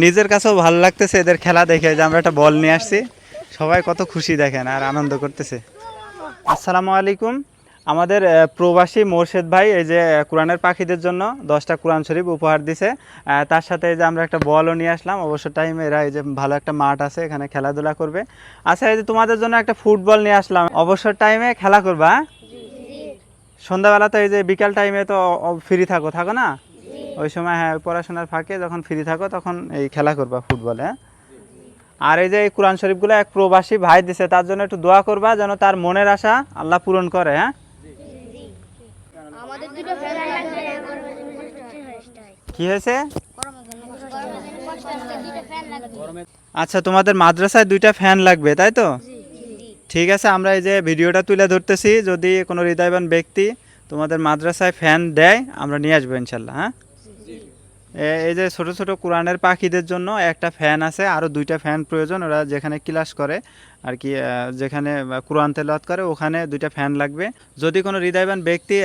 নিজের কাছেও ভালো লাগতেছে এদের খেলা দেখে যে আমরা একটা বল নিয়ে আসছি। সবাই কত খুশি দেখেন আর আনন্দ করতেছে। আসসালামু আলাইকুম। আমাদের প্রবাসী মোর্শেদ ভাই এই যে কোরআনের পাখিদের জন্য দশটা কোরআন শরীফ উপহার দিছে। তার সাথে এই যে আমরা একটা বলও নিয়ে আসলাম। অবশ্য টাইমে এরা এই যে ভালো একটা মাঠ আছে এখানে খেলাধুলা করবে। আচ্ছা এই যে তোমাদের জন্য একটা ফুটবল নিয়ে আসলাম। অবসর টাইমে খেলা করবা? সন্ধ্যাবেলা তো এই যে বিকাল টাইমে তো ফ্রি থাকো থাকো না? ওই সময় হ্যাঁ পড়াশোনার ফাঁকে যখন ফ্রি থাকো তখন এই খেলা করবা ফুটবল হ্যাঁ? আর এই যে এই কোরআন শরীফগুলো এক প্রবাসী ভাই দিছে তার জন্য একটু দোয়া করবা যেন তার মনের আশা আল্লাহ পূরণ করে হ্যাঁ? কি হয়েছে? আচ্ছা তোমাদের মাদ্রাসায় দুইটা ফ্যান লাগবে তাই তো? ঠিক আছে আমরা এই যে ভিডিওটা তুলে ধরতেছি যদি কোনো হৃদয়বান ব্যক্তি তোমাদের মাদ্রাসায় ফ্যান দেয় আমরা নিয়ে আসব ইনশাল্লাহ হ্যাঁ? এই যে ছোট ছোট কোরআনের পাখিদের জন্য একটা ফ্যান আছে আরও দুইটা ফ্যান প্রয়োজন ওরা যেখানে ক্লাস করে আর কি যেখানে কোরআন তেলাওয়াত করে ওখানে দুইটা ফ্যান লাগবে। যদি কোনো হৃদয়বান ব্যক্তি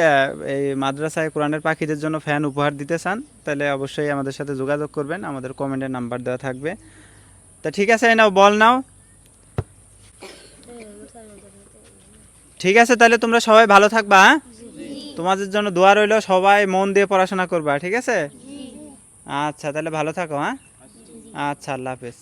এই মাদ্রাসায় কোরআনের পাখিদের জন্য ফ্যান উপহার দিতে চান তাহলে অবশ্যই আমাদের সাথে যোগাযোগ করবেন আমাদের কমেন্টের নাম্বার দেওয়া থাকবে। তা ঠিক আছে এই নাও বল নাও। ঠিক আছে তাহলে তোমরা সবাই ভালো থাকবা হ্যাঁ? তোমাদের জন্য দোয়া রইল সবাই মন দিয়ে পড়াশোনা করবা ঠিক আছে? আচ্ছা তাহলে ভালো থাকো হ্যাঁ? আচ্ছা আল্লাহ হাফেজ।